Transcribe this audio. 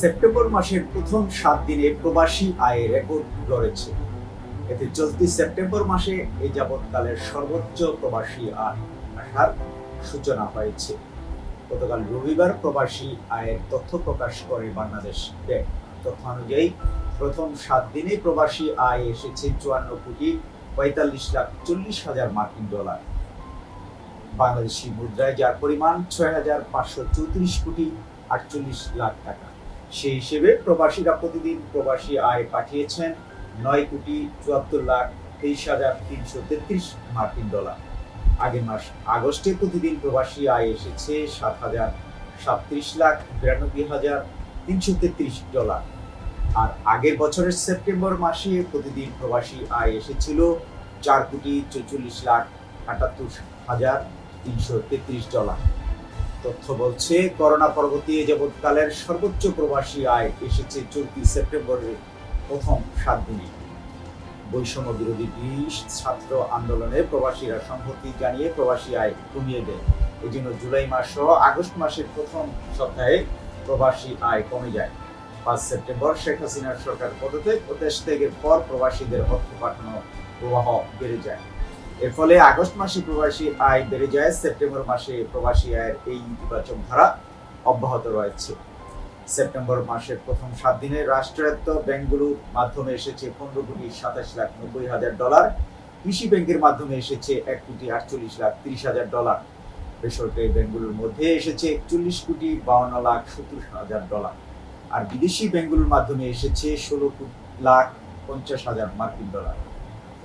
September মাসের প্রথম সাত দিনে প্রবাসী আয় রেকর্ড গড়েছে এতে চলতি সেপ্টেম্বর মাসে এই যাবৎকালের সর্বোচ্চ প্রবাসী আয় আসার সূচনা হয়েছে। গতকাল রবিবার প্রবাসী আয়ের তথ্য প্রকাশ করে বাংলাদেশ ব্যাংক। তথ্য অনুযায়ী, প্রথম সাত দিনে প্রবাসী আয় এসেছে চুয়ান্ন কোটি পঁয়তাল্লিশ লাখ চল্লিশ হাজার মার্কিন ডলার। বাংলাদেশি মুদ্রায়, যার পরিমাণ ছয় হাজার পাঁচশো চৌত্রিশ কোটি আটচল্লিশ লাখ টাকা। সেই হিসেবে প্রবাসীরা প্রতিদিন প্রবাসী আয় পাঠিয়েছেন নয় কোটি চুয়াত্তর লাখ তেইশ হাজার তিনশো তেত্রিশ মার্কিন ডলার। আগের মাস আগস্টে প্রতিদিন প্রবাসী আয় এসেছে সাত হাজার সাতত্রিশ লাখ বিরানব্বই হাজার তিনশো তেত্রিশ ডলার। আর আগের বছরের সেপ্টেম্বর মাসে প্রতিদিন প্রবাসী আয় এসেছিল চার কোটি চৌচল্লিশ লাখ আটাত্তর হাজার তিনশো তেত্রিশ ডলার। তথ্য বলছে, করোনা পরবর্তী যাবৎকালের সর্বোচ্চ প্রবাসী আয় এসেছে চলতি সেপ্টেম্বরের প্রথম সাত দিনে। বৈষম্য বিরোধী ব্রিটিশ ছাত্র আন্দোলনে প্রবাসীরা সংহতি জানিয়ে প্রবাসী আয় কমিয়ে দেয়। এই জন্য জুলাই মাস সহ আগস্ট মাসের প্রথম সপ্তাহে প্রবাসী আয় কমে যায়। পাঁচ সেপ্টেম্বর শেখ হাসিনার সরকার পদত্যাগ ও দেশ ত্যাগের পর প্রবাসীদের অর্থ পাঠানো প্রবাহ বেড়ে যায়। এর ফলে আগস্ট মাসে প্রবাসী আয় বেড়ে যায়, সেপ্টেম্বর মাসে প্রবাসী আয়ের এই ইতিবাচক ধারা অব্যাহত রয়েছে। সেপ্টেম্বর মাসের প্রথম সাত দিনে রাষ্ট্রায়ত্ত ব্যাংকগুলোর মাধ্যমে এসেছে পনেরো কোটি সাতাশ লাখ নব্বই হাজার ডলার, কৃষি ব্যাংকের মাধ্যমে এসেছে এক কোটি আটচল্লিশ লাখ তিরিশ হাজার ডলার। বেসরকারি ব্যাংকগুলোর মধ্যে এসেছে একচল্লিশ কোটি বাউন্ন লাখ সত্তর হাজার ডলার। আর বিদেশি ব্যাংকগুলোর মাধ্যমে এসেছে ষোলো লাখ পঞ্চাশ হাজার মার্কিন ডলার।